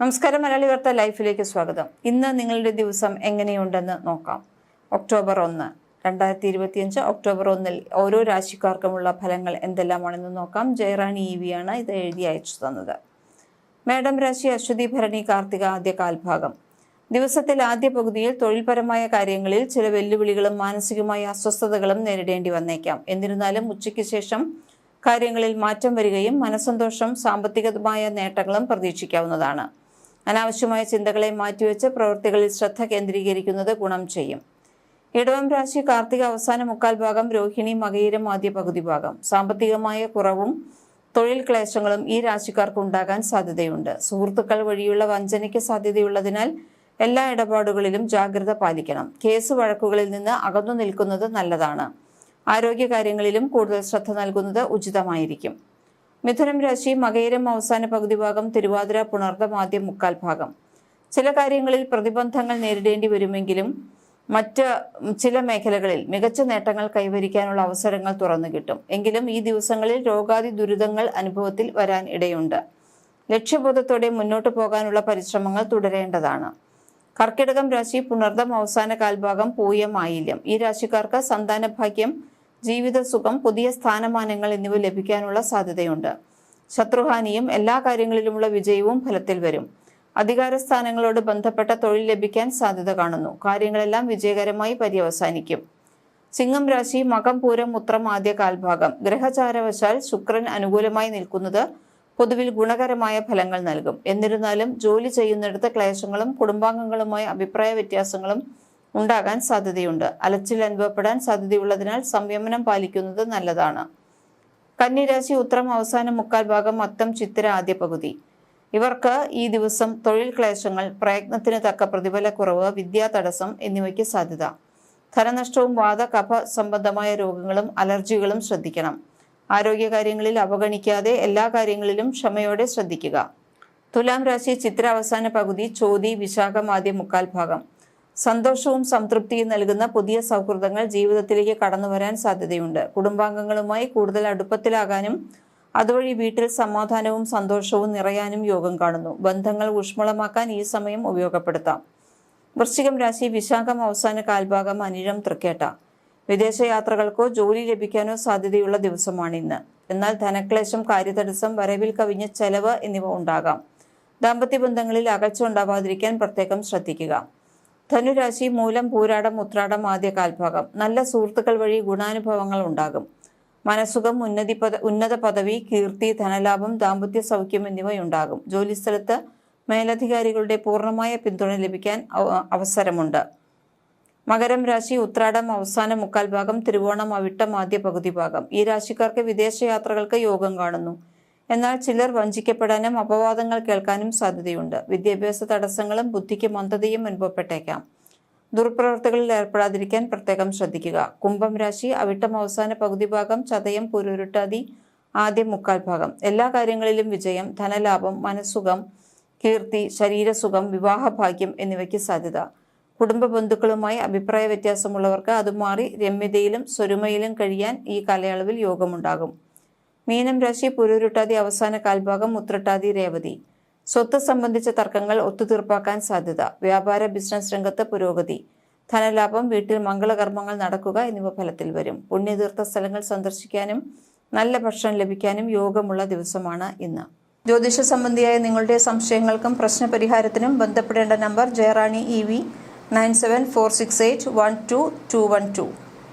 നമസ്കാരം മലയാളി വാർത്ത ലൈഫിലേക്ക് സ്വാഗതം. ഇന്ന് നിങ്ങളുടെ ദിവസം എങ്ങനെയുണ്ടെന്ന് നോക്കാം. ഒക്ടോബർ ഒന്ന് രണ്ടായിരത്തി ഇരുപത്തിയഞ്ച് ഒക്ടോബർ ഒന്നിൽ ഓരോ രാശിക്കാർക്കുമുള്ള ഫലങ്ങൾ എന്തെല്ലാമാണെന്ന് നോക്കാം. ജയറാണി ഇ വിയാണ് ഇത് എഴുതി അയച്ചു തന്നത്. മേഡം രാശി അശ്വതി ഭരണി കാർത്തിക ആദ്യ കാൽഭാഗം. ദിവസത്തിൽ ആദ്യ പകുതിയിൽ തൊഴിൽപരമായ കാര്യങ്ങളിൽ ചില വെല്ലുവിളികളും മാനസികമായ അസ്വസ്ഥതകളും നേരിടേണ്ടി വന്നേക്കാം. എന്നിരുന്നാലും ഉച്ചയ്ക്ക് ശേഷം കാര്യങ്ങളിൽ മാറ്റം വരികയും മനസ്സന്തോഷം സാമ്പത്തികമായ നേട്ടങ്ങളും പ്രതീക്ഷിക്കാവുന്നതാണ്. അനാവശ്യമായ ചിന്തകളെ മാറ്റിവെച്ച് പ്രവൃത്തികളിൽ ശ്രദ്ധ കേന്ദ്രീകരിക്കുന്നത് ഗുണം ചെയ്യും. ഇടവം രാശി കാർത്തിക അവസാന മുക്കാൽ ഭാഗം രോഹിണി മകയിരം ആദ്യ പകുതി ഭാഗം. സാമ്പത്തികമായ കുറവും തൊഴിൽ ക്ലേശങ്ങളും ഈ രാശിക്കാർക്ക് ഉണ്ടാകാൻ സാധ്യതയുണ്ട്. സുഹൃത്തുക്കൾ വഴിയുള്ള വഞ്ചനയ്ക്ക് സാധ്യതയുള്ളതിനാൽ എല്ലാ ഇടപാടുകളിലും ജാഗ്രത പാലിക്കണം. കേസ് വഴക്കുകളിൽ നിന്ന് അകന്നു നിൽക്കുന്നത് നല്ലതാണ്. ആരോഗ്യകാര്യങ്ങളിലും കൂടുതൽ ശ്രദ്ധ നൽകുന്നത് ഉചിതമായിരിക്കും. മിഥുനം രാശി മകയിരം അവസാന പകുതി ഭാഗം തിരുവാതിര പുണർദം ആദ്യം മുക്കാൽ ഭാഗം. ചില കാര്യങ്ങളിൽ പ്രതിബന്ധങ്ങൾ നേരിടേണ്ടി വരുമെങ്കിലും മറ്റ് ചില മേഖലകളിൽ മികച്ച നേട്ടങ്ങൾ കൈവരിക്കാനുള്ള അവസരങ്ങൾ തുറന്നു കിട്ടും. എങ്കിലും ഈ ദിവസങ്ങളിൽ രോഗാതി ദുരിതങ്ങൾ അനുഭവത്തിൽ വരാൻ ഇടയുണ്ട്. ലക്ഷ്യബോധത്തോടെ മുന്നോട്ട് പോകാനുള്ള പരിശ്രമങ്ങൾ തുടരേണ്ടതാണ്. കർക്കിടകം രാശി പുണർദം അവസാന കാൽഭാഗം പൂയം ആയില്യം ഈ രാശിക്കാർക്ക് സന്താന ഭാഗ്യം ജീവിത സുഖം പുതിയ സ്ഥാനമാനങ്ങൾ എന്നിവ ലഭിക്കാനുള്ള സാധ്യതയുണ്ട്. ശത്രുഹാനിയും എല്ലാ കാര്യങ്ങളിലുമുള്ള വിജയവും ഫലത്തിൽ വരും. അധികാര സ്ഥാനങ്ങളോട് ബന്ധപ്പെട്ട തൊഴിൽ ലഭിക്കാൻ സാധ്യത കാണുന്നു. കാര്യങ്ങളെല്ലാം വിജയകരമായി പര്യവസാനിക്കും. സിംഹം രാശി മകം പൂരം ഉത്രം ആദ്യ കാൽഭാഗം. ഗ്രഹചാരവശാൽ ശുക്രൻ അനുകൂലമായി നിൽക്കുന്നത് പൊതുവിൽ ഗുണകരമായ ഫലങ്ങൾ നൽകും. എന്നിരുന്നാലും ജോലി ചെയ്യുന്നിടത്ത് ക്ലേശങ്ങളും കുടുംബാംഗങ്ങളുമായ അഭിപ്രായ വ്യത്യാസങ്ങളും ഉണ്ടാകാൻ സാധ്യതയുണ്ട്. അലച്ചിൽ അനുഭവപ്പെടാൻ സാധ്യതയുള്ളതിനാൽ സംയമനം പാലിക്കുന്നത് നല്ലതാണ്. കന്നിരാശി ഉത്രം അവസാന മുക്കാൽ ഭാഗം അത്തം ചിത്തിര ആദ്യ പകുതി. ഇവർക്ക് ഈ ദിവസം തൊഴിൽ ക്ലേശങ്ങൾ പ്രയത്നത്തിന് തക്ക പ്രതിഫലക്കുറവ് വിദ്യാ തടസ്സം എന്നിവയ്ക്ക് സാധ്യത. ധനനഷ്ടവും വാദ കഫ സംബന്ധമായ രോഗങ്ങളും അലർജികളും ശ്രദ്ധിക്കണം. ആരോഗ്യകാര്യങ്ങളിൽ അവഗണിക്കാതെ എല്ലാ കാര്യങ്ങളിലും ക്ഷമയോടെ ശ്രദ്ധിക്കുക. തുലാം രാശി ചിത്ര അവസാന പകുതി ചോതി വിശാഖം ആദ്യ മുക്കാൽ ഭാഗം. സന്തോഷവും സംതൃപ്തിയും നൽകുന്ന പുതിയ സൗഹൃദങ്ങൾ ജീവിതത്തിലേക്ക് കടന്നു വരാൻ സാധ്യതയുണ്ട്. കുടുംബാംഗങ്ങളുമായി കൂടുതൽ അടുപ്പത്തിലാകാനും അതുവഴി വീട്ടിൽ സമാധാനവും സന്തോഷവും നിറയാനും യോഗം കാണുന്നു. ബന്ധങ്ങൾ ഊഷ്മളമാക്കാൻ ഈ സമയം ഉപയോഗപ്പെടുത്താം. വൃശ്ചികം രാശി വിശാഖം അവസാന കാൽഭാഗം അനിഴം തൃക്കേട്ട. വിദേശയാത്രകൾക്കോ ജോലി ലഭിക്കാനോ സാധ്യതയുള്ള ദിവസമാണ് ഇന്ന്. എന്നാൽ ധനക്ലേശം കാര്യതടസ്സം വരവിൽ കവിഞ്ഞ ചെലവ് എന്നിവ ഉണ്ടാകാം. ദാമ്പത്യ ബന്ധങ്ങളിൽ അകൽച്ച ഉണ്ടാവാതിരിക്കാൻ പ്രത്യേകം ശ്രദ്ധിക്കുക. ധനുരാശി മൂലം പൂരാടം ഉത്രാടം ആദ്യ കാൽഭാഗം. നല്ല സുഹൃത്തുക്കൾ വഴി ഗുണാനുഭവങ്ങൾ ഉണ്ടാകും. മനസുഖം ഉന്നതി പദ ഉന്നത പദവി കീർത്തി ധനലാഭം ദാമ്പത്യ സൗഖ്യം എന്നിവയുണ്ടാകും. ജോലിസ്ഥലത്ത് മേലധികാരികളുടെ പൂർണമായ പിന്തുണ ലഭിക്കാൻ അവസരമുണ്ട്. മകരം രാശി ഉത്രാടം അവസാന മുക്കാൽ ഭാഗം തിരുവോണം അവിട്ടം ആദ്യ പകുതി ഭാഗം. ഈ രാശിക്കാർക്ക് വിദേശയാത്രകൾക്ക് യോഗം കാണുന്നു. എന്നാൽ ചിലർ വഞ്ചിക്കപ്പെടാനും അപവാദങ്ങൾ കേൾക്കാനും സാധ്യതയുണ്ട്. വിദ്യാഭ്യാസ തടസ്സങ്ങളും ബുദ്ധിക്ക് മന്ദതയും അനുഭവപ്പെട്ടേക്കാം. ദുർപ്രവർത്തികളിൽ ഏർപ്പെടാതിരിക്കാൻ പ്രത്യേകം ശ്രദ്ധിക്കുക. കുംഭം രാശി അവിട്ടം അവസാന പകുതി ഭാഗം ചതയം പുരുരുട്ടാതി ആദ്യ മുക്കാൽ ഭാഗം. എല്ലാ കാര്യങ്ങളിലും വിജയം ധനലാഭം മനസ്സുഖം കീർത്തി ശരീരസുഖം വിവാഹഭാഗ്യം എന്നിവയ്ക്ക് സാധ്യത. കുടുംബ ബന്ധുക്കളുമായി അഭിപ്രായ വ്യത്യാസമുള്ളവർക്ക് അത് മാറി രമ്യതയിലും സ്വരുമയിലും കഴിയാൻ ഈ കാലയളവിൽ യോഗമുണ്ടാകും. മീനം രാശി പുരുരുട്ടാതി അവസാന കാൽഭാഗം ഉത്രട്ടാതി രേവതി. സ്വത്ത് സംബന്ധിച്ച തർക്കങ്ങൾ ഒത്തുതീർപ്പാക്കാൻ സാധ്യത. വ്യാപാര ബിസിനസ് രംഗത്ത് പുരോഗതി. ധനലാഭം വീട്ടിൽ മംഗളകർമ്മങ്ങൾ നടക്കുക എന്നിവ ഫലത്തിൽ വരും. പുണ്യതീർത്ഥ സ്ഥലങ്ങൾ സന്ദർശിക്കാനും നല്ല ഭക്ഷണം ലഭിക്കാനും യോഗമുള്ള ദിവസമാണ് ഇന്ന്. ജ്യോതിഷ സംബന്ധിയായ നിങ്ങളുടെ സംശയങ്ങൾക്കും പ്രശ്നപരിഹാരത്തിനും ബന്ധപ്പെടേണ്ട number Jayarani E V nine seven four six eight one two two one two.